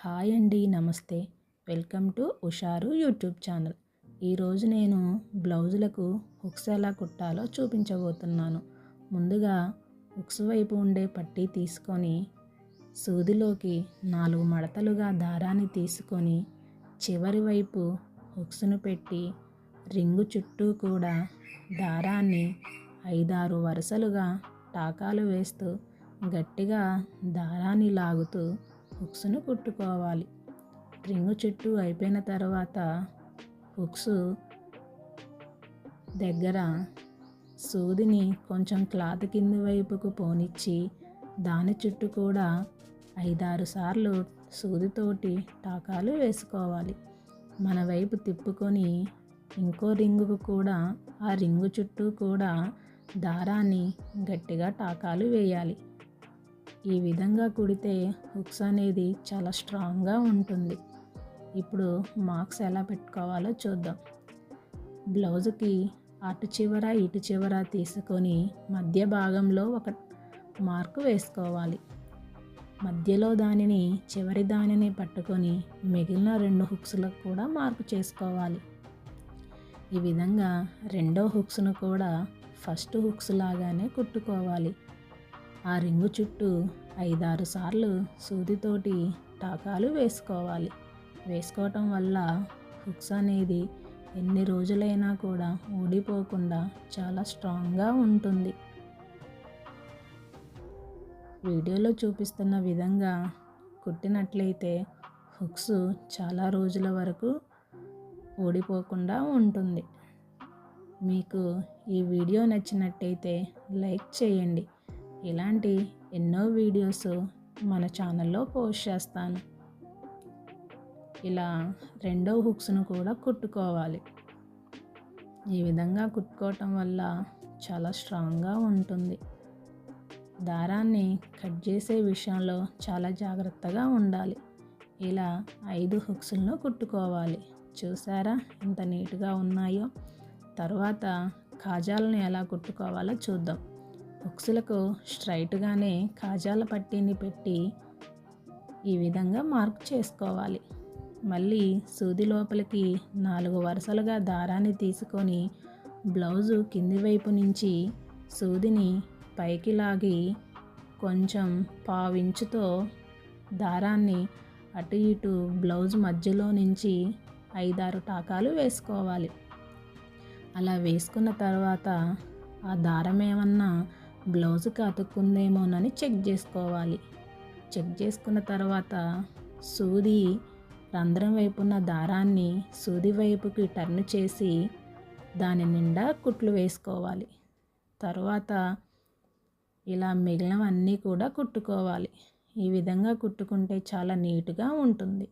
Hi అండి నమస్తే. Welcome to Usharu YouTube channel. ఈరోజు నేను బ్లౌజులకు హుక్స్ ఎలా కుట్టాలో చూపించబోతున్నాను. ముందుగా హుక్స్ వైపు ఉండే పట్టీ తీసుకొని సూదిలోకి నాలుగు మడతలుగా దారాన్ని తీసుకొని చివరి వైపు హుక్స్ను పెట్టి రింగు చుట్టూ కూడా దారాన్ని ఐదారు వరుసలుగా టాకాలు వేస్తూ గట్టిగా దారాన్ని లాగుతూ హుక్స్ను కుట్టుకోవాలి. రింగు చుట్టూ అయిపోయిన తర్వాత హుక్స్ దగ్గర సూదిని కొంచెం క్లాత్ కింది వైపుకు పోనిచ్చి దాని చుట్టూ కూడా ఐదారు సార్లు సూదితోటి టాకాలు వేసుకోవాలి. మన వైపు తిప్పుకొని ఇంకో రింగుకు కూడా ఆ రింగు చుట్టూ కూడా దారాన్ని గట్టిగా టాకాలు వేయాలి. ఈ విధంగా కుడితే హుక్స్ అనేది చాలా స్ట్రాంగ్గా ఉంటుంది. ఇప్పుడు మార్క్స్ ఎలా పెట్టుకోవాలో చూద్దాం. బ్లౌజ్కి అటు చివర ఇటు చివర తీసుకొని మధ్య భాగంలో ఒక మార్కు వేసుకోవాలి. మధ్యలో దానిని చివరి దానిని పట్టుకొని మిగిలిన రెండు హుక్స్లకు కూడా మార్కు చేసుకోవాలి. ఈ విధంగా రెండో హుక్స్ను కూడా ఫస్ట్ హుక్స్ లాగానే కుట్టుకోవాలి. ఆ రింగు చుట్టూ ఐదారు సార్లు సూదితోటి టాకాలు వేసుకోవాలి. వేసుకోవటం వల్ల హుక్స్ అనేది ఎన్ని రోజులైనా కూడా ఊడిపోకుండా చాలా స్ట్రాంగ్గా ఉంటుంది. వీడియోలో చూపిస్తున్న విధంగా కుట్టినట్లయితే హుక్స్ చాలా రోజుల వరకు ఊడిపోకుండా ఉంటుంది. మీకు ఈ వీడియో నచ్చినట్టయితే లైక్ చేయండి. ఇలాంటి ఎన్నో వీడియోస్ మన ఛానల్లో పోస్ట్ చేస్తాను. ఇలా రెండో హుక్స్ను కూడా కుట్టుకోవాలి. ఈ విధంగా కుట్టుకోవటం వల్ల చాలా స్ట్రాంగ్గా ఉంటుంది. దారాన్ని కట్ చేసే విషయంలో చాలా జాగ్రత్తగా ఉండాలి. ఇలా ఐదు హుక్స్లను కుట్టుకోవాలి. చూసారా ఎంత నీట్గా ఉన్నాయో? తర్వాత కాజాలను ఎలా కుట్టుకోవాలో చూద్దాం. బుక్స్లకు స్ట్రైట్గానే కాజాల పట్టీని పెట్టి ఈ విధంగా మార్క్ చేసుకోవాలి. మళ్ళీ సూది లోపలికి నాలుగు వరుసలుగా దారాన్ని తీసుకొని బ్లౌజు కింది వైపు నుంచి సూదిని పైకి లాగి కొంచెం పావించుతో దారాన్ని అటు ఇటు బ్లౌజ్ మధ్యలో నుంచి ఐదారు టాకాలు వేసుకోవాలి. అలా వేసుకున్న తర్వాత ఆ దారం ఏమన్నా బ్లౌజ్కి అతుక్కుందేమోనని చెక్ చేసుకోవాలి. చెక్ చేసుకున్న తర్వాత సూది రంధ్రం వైపు ఉన్న దారాన్ని సూది వైపుకి టర్న్ చేసి దాని నిండా కుట్లు వేసుకోవాలి. తర్వాత ఇలా మిగిలినవన్నీ కూడా కుట్టుకోవాలి. ఈ విధంగా కుట్టుకుంటే చాలా నీట్గా ఉంటుంది.